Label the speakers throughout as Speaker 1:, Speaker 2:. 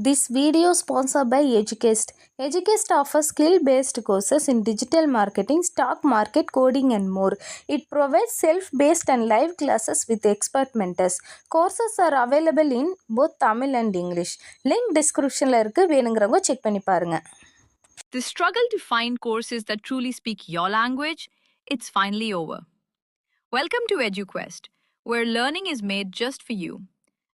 Speaker 1: This video sponsored by Educast. Educast offers skill-based courses in digital marketing, stock market, coding and more. It provides self-based and live classes with expert mentors. Courses are available in both Tamil and English. Link descriptionல இருக்கு வேணுங்கிறவங்க check பண்ணி பாருங்க
Speaker 2: The struggle to find courses that truly speak your language, it's finally over. Welcome to EduQuest, where learning is made just for you.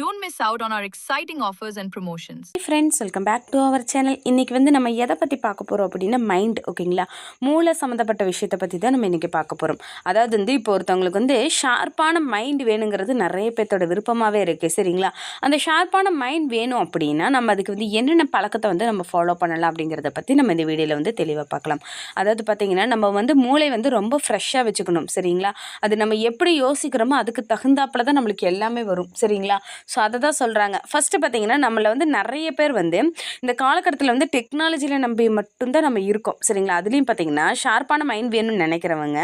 Speaker 2: don't miss out on our exciting offers and promotions
Speaker 3: friends welcome back to our channel இன்றைக்கி வந்து நம்ம எதை பற்றி பார்க்க போகிறோம் அப்படின்னா mind ஓகேங்களா மூளை சம்மந்தப்பட்ட விஷயத்தை பற்றி தான் நம்ம இன்றைக்கி பார்க்க போகிறோம் அதாவது வந்து இப்போ ஒருத்தவங்களுக்கு வந்து ஷார்ப்பான மைண்ட் வேணுங்கிறது நிறைய பேர்த்தோட விருப்பமாகவே இருக்குது சரிங்களா? அந்த ஷார்ப்பான மைண்ட் வேணும் அப்படின்னா நம்ம அதுக்கு வந்து என்னென்ன பழக்கத்தை வந்து நம்ம ஃபாலோ பண்ணலாம் அப்படிங்கிறத பற்றி நம்ம இந்த வீடியோவில் வந்து தெளிவாக பார்க்கலாம். அதாவது பார்த்திங்கன்னா நம்ம வந்து மூளை வந்து ரொம்ப ஃப்ரெஷ்ஷாக வச்சுக்கணும் சரிங்களா? அது நம்ம எப்படி யோசிக்கிறோமோ அதுக்கு தகுந்தாப்பில் தான் நம்மளுக்கு எல்லாமே வரும் சரிங்களா? ஸோ அதை தான் சொல்கிறாங்க ஃபஸ்ட்டு பார்த்தீங்கன்னா நம்மளை வந்து நிறைய பேர் வந்து இந்த காலகட்டத்தில் வந்து டெக்னாலஜியில் நம்பி மட்டும்தான் நம்ம இருக்கோம். சரிங்களா? அதுலேயும் பார்த்தீங்கன்னா ஷார்ப்பான மைண்ட் வேணும்னு நினைக்கிறவங்க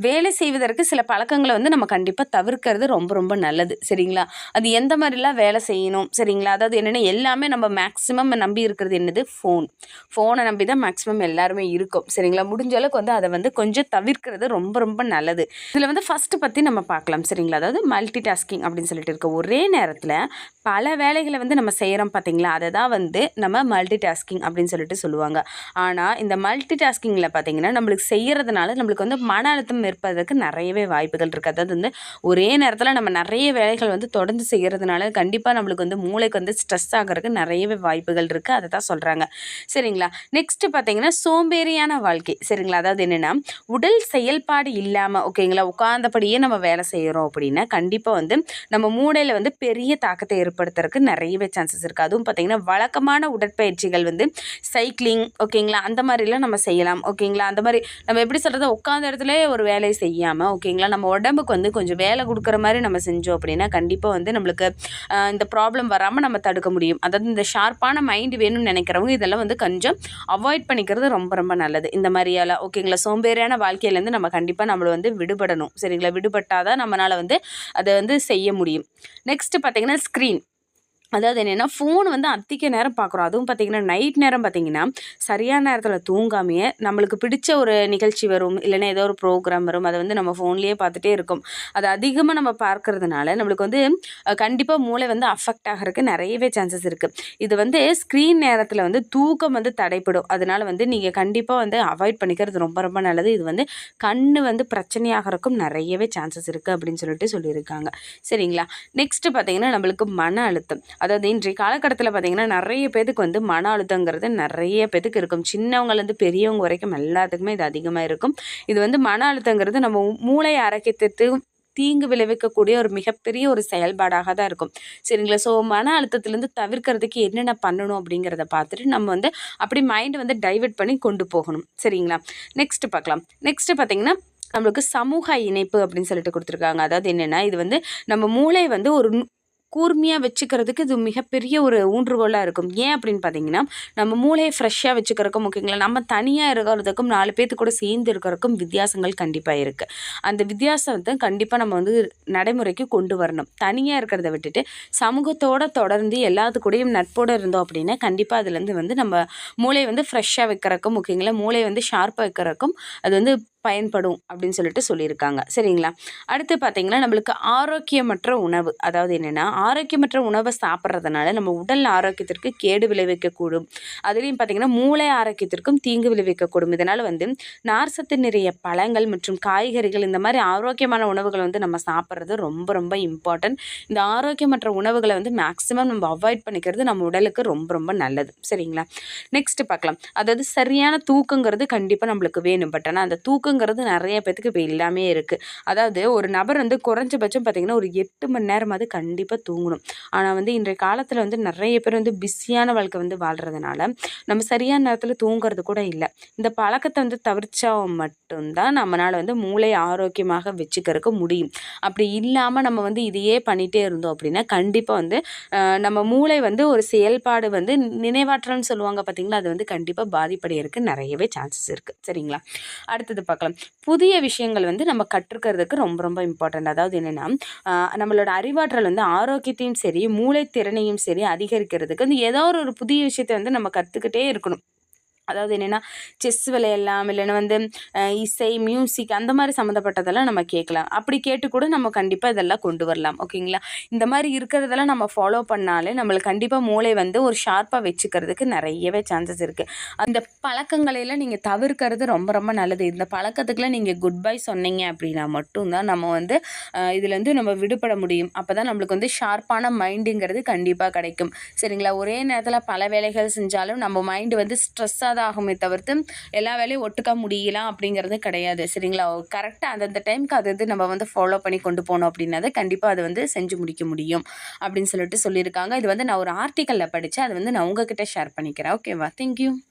Speaker 3: வேலை செய்வதற்கு சில பழக்கங்களை வந்து நம்ம கண்டிப்பாக தவிர்க்கிறது ரொம்ப ரொம்ப நல்லது. சரிங்களா? அது எந்த மாதிரிலாம் வேலை செய்யணும்? சரிங்களா? அதாவது என்னென்னா எல்லாமே நம்ம மேக்ஸிமம் நம்பி இருக்கிறது என்னது? ஃபோன் ஃபோனை நம்பி தான் மேக்ஸிமம் எல்லாருமே இருக்கும். சரிங்களா? முடிஞ்ச அளவுக்கு வந்து அதை வந்து கொஞ்சம் தவிர்க்கிறது ரொம்ப ரொம்ப நல்லது. இதில் வந்து ஃபஸ்ட்டு பற்றி நம்ம பார்க்கலாம். சரிங்களா? அதாவது மல்டி டாஸ்கிங் அப்படின்னு சொல்லிட்டு இருக்க ஒரே நேரத்தில் பல வேலைகளை வந்து நம்ம செய்கிறோம் பார்த்தீங்களா அதை தான் வந்து நம்ம மல்டி டாஸ்கிங் அப்படின்னு சொல்லிட்டு சொல்லுவாங்க. ஆனால் இந்த மல்டி டாஸ்கிங்கில் பார்த்தீங்கன்னா நம்மளுக்கு செய்கிறதுனால நம்மளுக்கு வந்து மன அழுத்தம் இருப்பதற்கு நிறையவே வாய்ப்புகள் இருக்குது அதாவது வந்து ஒரே நேரத்தில் நம்ம நிறைய வேலைகள் வந்து தொடர்ந்து செய்கிறதுனால கண்டிப்பாக நம்மளுக்கு வந்து மூளைக்கு வந்து ஸ்ட்ரெஸ் ஆகிறதுக்கு நிறையவே வாய்ப்புகள் இருக்குது அதை தான் சொல்கிறாங்க சரிங்களா? நெக்ஸ்ட்டு பார்த்தீங்கன்னா சோம்பேறியான வாழ்க்கை. சரிங்களா? அதாவது என்னென்னா உடல் செயல்பாடு இல்லாமல் ஓகேங்களா உட்கார்ந்தபடியே நம்ம வேலை செய்கிறோம் அப்படின்னா கண்டிப்பாக வந்து நம்ம மூளையில் வந்து பெரிய தாக்கத்தை ஏற்படுத்துறதுக்கு நிறையவே சான்சஸ் இருக்குது அதுவும் பார்த்திங்கன்னா வழக்கமான உடற்பயிற்சிகள் வந்து சைக்கிளிங் ஓகேங்களா அந்த மாதிரிலாம் நம்ம செய்யலாம் ஓகேங்களா அந்த மாதிரி நம்ம எப்படி சொல்கிறது உட்காந்த இடத்துல ஒரு வேலையை செய்யாமல் ஓகேங்களா நம்ம உடம்புக்கு வந்து கொஞ்சம் வேலை கொடுக்குற மாதிரி நம்ம செஞ்சோம் அப்படின்னா கண்டிப்பாக வந்து நம்மளுக்கு இந்த ப்ராப்ளம் வராமல் நம்ம தடுக்க முடியும். அதாவது இந்த ஷார்ப்பான மைண்டு வேணும்னு நினைக்கிறவங்க இதெல்லாம் வந்து கொஞ்சம் அவாய்ட் பண்ணிக்கிறது ரொம்ப ரொம்ப நல்லது. இந்த மாதிரியால ஓகேங்களா சோம்பேறியான வாழ்க்கையிலேருந்து நம்ம கண்டிப்பாக நம்மளை வந்து விடுபடணும். சரிங்களா? விடுபட்டாதான் நம்மளால் வந்து அதை வந்து செய்ய முடியும். நெக்ஸ்ட்டு பார்த்தீங்கன்னா ஸ்க்ரீன் அதாவது என்னென்னா ஃபோன் வந்து அதிக நேரம் பார்க்குறோம் அதுவும் பார்த்தீங்கன்னா நைட் நேரம் பார்த்தீங்கன்னா சரியான நேரத்தில் தூங்காமையே நம்மளுக்கு பிடிச்ச ஒரு நிகழ்ச்சி வரும். இல்லைன்னா ஏதோ ஒரு ப்ரோக்ராம் வரும். அதை வந்து நம்ம ஃபோன்லேயே பார்த்துட்டே இருக்கும். அது அதிகமாக நம்ம பார்க்கறதுனால நம்மளுக்கு வந்து கண்டிப்பாக மூளை வந்து அஃபெக்ட் ஆகிறதுக்கு நிறையவே சான்சஸ் இருக்குது இது வந்து ஸ்க்ரீன் நேரத்தில் வந்து தூக்கம் வந்து தடைப்படும் அதனால் வந்து நீங்கள் கண்டிப்பாக வந்து அவாய்ட் பண்ணிக்கிறது ரொம்ப ரொம்ப நல்லது. இது வந்து கண் வந்து பிரச்சனையாகிறதுக்கும் நிறையவே சான்சஸ் இருக்குது அப்படின்னு சொல்லிட்டு சொல்லியிருக்காங்க. சரிங்களா? நெக்ஸ்ட்டு பார்த்தீங்கன்னா நம்மளுக்கு மன அழுத்தம். அதாவது இன்றைய காலகட்டத்தில் பார்த்திங்கன்னா நிறைய பேத்துக்கு வந்து மன அழுத்தங்கிறது நிறைய பேத்துக்கு இருக்கும். சின்னவங்கலேருந்து பெரியவங்க வரைக்கும் எல்லாத்துக்குமே இது அதிகமாக இருக்கும். இது வந்து மன அழுத்தங்கிறது நம்ம மூளை ஆரோக்கியத்துக்கு தீங்கு விளைவிக்கக்கூடிய ஒரு மிகப்பெரிய ஒரு செயல்பாடாக தான் இருக்கும். சரிங்களா? ஸோ மன அழுத்தத்துலேருந்து தவிர்க்கிறதுக்கு என்னென்ன பண்ணணும் அப்படிங்கிறத பார்த்துட்டு நம்ம வந்து அப்படி மைண்டை வந்து டைவர்ட் பண்ணி கொண்டு போகணும். சரிங்களா? நெக்ஸ்ட்டு பார்க்கலாம் நெக்ஸ்ட்டு பார்த்தீங்கன்னா நம்மளுக்கு சமூக இணைப்பு அப்படின்னு சொல்லிட்டு கொடுத்துருக்காங்க. அதாவது என்னென்னா இது வந்து நம்ம மூளை வந்து ஒரு கூர்மையாக வச்சுக்கிறதுக்கு இது மிகப்பெரிய ஒரு ஊன்றுகோலாக இருக்கும். ஏன் அப்படின்னு பார்த்தீங்கன்னா நம்ம மூளையை ஃப்ரெஷ்ஷாக வச்சுக்கிறதுக்கும் ஓகேங்களா நம்ம தனியாக இருக்கிறதுக்கும் நாலு பேர்த்து கூட சேர்ந்து இருக்கிறதுக்கும் வித்தியாசங்கள் கண்டிப்பாக இருக்குது அந்த வித்தியாசத்தை கண்டிப்பாக நம்ம வந்து நடைமுறைக்கு கொண்டு வரணும். தனியாக இருக்கிறத விட்டுட்டு சமூகத்தோட தொடர்ந்து எல்லாத்து கூடயும் நட்போடு இருந்தோம் அப்படின்னா கண்டிப்பாக அதுலேருந்து வந்து நம்ம மூளையை வந்து ஃப்ரெஷ்ஷாக வைக்கிறக்கும் ஓகேங்களா மூளையை வந்து ஷார்ப்பாக வைக்கிறக்கும் அது வந்து பயன்படும் அப்படின்னு சொல்லிட்டு சொல்லியிருக்காங்க. சரிங்களா? அடுத்து பார்த்தீங்கன்னா நம்மளுக்கு ஆரோக்கியமற்ற உணவு. அதாவது என்னென்னா ஆரோக்கியமற்ற உணவை சாப்பிட்றதுனால நம்ம உடல் ஆரோக்கியத்திற்கு கேடு விளைவிக்கக்கூடும். அதுலேயும் பார்த்தீங்கன்னா மூளை ஆரோக்கியத்திற்கும் தீங்கு விளைவிக்கக்கூடும். இதனால் வந்து நார்சத்து நிறைய பழங்கள் மற்றும் காய்கறிகள் இந்த மாதிரி ஆரோக்கியமான உணவுகளை வந்து நம்ம சாப்பிட்றது ரொம்ப ரொம்ப இம்பார்ட்டன்ட் இந்த ஆரோக்கியமற்ற உணவுகளை வந்து மேக்ஸிமம் நம்ம அவாய்ட் பண்ணிக்கிறது நம்ம உடலுக்கு ரொம்ப ரொம்ப நல்லது. சரிங்களா? நெக்ஸ்ட் பார்க்கலாம். அதாவது சரியான தூக்கங்கிறது கண்டிப்பாக நம்மளுக்கு வேணும். பட் ஆனால் அந்த தூக்கம் தூக்கங்கிறது நிறைய பேத்துக்கு இப்போ இல்லாமே இருக்குது அதாவது ஒரு நபர் வந்து குறைஞ்சபட்சம் பார்த்திங்கன்னா ஒரு எட்டு மணி நேரமாவது கண்டிப்பாக தூங்கணும். ஆனால் வந்து இன்றைய காலத்தில் வந்து நிறைய பேர் வந்து பிஸியான வாழ்க்கை வந்து வாழ்கிறதுனால நம்ம சரியான நேரத்தில் தூங்குறது கூட இல்லை. இந்த பழக்கத்தை வந்து தவிர்த்தா மட்டும்தான் நம்மளால் வந்து மூளை ஆரோக்கியமாக வச்சுக்கிறதுக்கு முடியும். அப்படி இல்லாமல் நம்ம வந்து இதையே பண்ணிகிட்டே இருந்தோம் அப்படின்னா கண்டிப்பாக வந்து நம்ம மூளை வந்து ஒரு செயல்பாடு வந்து நினைவாற்றல்னு சொல்லுவாங்க பார்த்தீங்களா அது வந்து கண்டிப்பாக பாதிப்படைகிறதுக்கு நிறையவே சான்சஸ் இருக்குது சரிங்களா? அடுத்தது பார்க்கலாம். புதிய விஷயங்கள் வந்து நம்ம கற்றுக்கிறதுக்கு ரொம்ப ரொம்ப இம்பார்ட்டண்ட் அதாவது என்னென்னா நம்மளோட அறிவாற்றல் வந்து ஆரோக்கியத்தையும் சரி மூளை திறனையும் சரி அதிகரிக்கிறதுக்கு வந்து ஏதோ ஒரு ஒரு புதிய விஷயத்தை வந்து நம்ம கற்றுக்கிட்டே இருக்கணும். அதாவது என்னென்னா செஸ் விளையாடலாம் இல்லைன்னா வந்து இசை மியூசிக் அந்த மாதிரி சம்மந்தப்பட்டதெல்லாம் நம்ம கேட்கலாம். அப்படி கேட்டு கூட நம்ம கண்டிப்பாக இதெல்லாம் கொண்டு வரலாம். ஓகேங்களா? இந்த மாதிரி இருக்கிறதெல்லாம் நம்ம ஃபாலோ பண்ணாலே நம்மளுக்கு கண்டிப்பாக மூளை வந்து ஒரு ஷார்ப்பாக வச்சுக்கிறதுக்கு நிறையவே சான்சஸ் இருக்குது அந்த பழக்கங்களையெல்லாம் நீங்கள் தவிர்க்கிறது ரொம்ப ரொம்ப நல்லது. இந்த பழக்கத்துக்குலாம் நீங்கள் குட் பை சொன்னீங்க அப்படின்னா மட்டும்தான் நம்ம வந்து இதுலேருந்து நம்ம விடுபட முடியும். அப்போ தான் நம்மளுக்கு வந்து ஷார்ப்பான மைண்டுங்கிறது கண்டிப்பாக கிடைக்கும். சரிங்களா? ஒரே நேரத்தில் பல வேலைகள் செஞ்சாலும் நம்ம மைண்டு வந்து ஸ்ட்ரெஸ்ஸாக ஆகுமே தவிர்த்து எல்லா வேலையும் ஒட்டுக்கா முடியலாம் அப்படிங்கிறது கிடையாது. சரிங்களா? கரெக்டாக அந்தந்த டைமுக்கு அது இது நம்ம வந்து ஃபாலோ பண்ணி கொண்டு போனோம் அப்படின்னா கண்டிப்பாக அது வந்து செஞ்சு முடிக்க முடியும் அப்படின்னு சொல்லிட்டு சொல்லியிருக்காங்க. இது வந்து நான் ஒரு ஆர்டிக்கலில் படித்தேன் அது வந்து நான் உங்ககிட்ட ஷேர் பண்ணிக்கிறேன். ஓகேவா தேங்க்யூ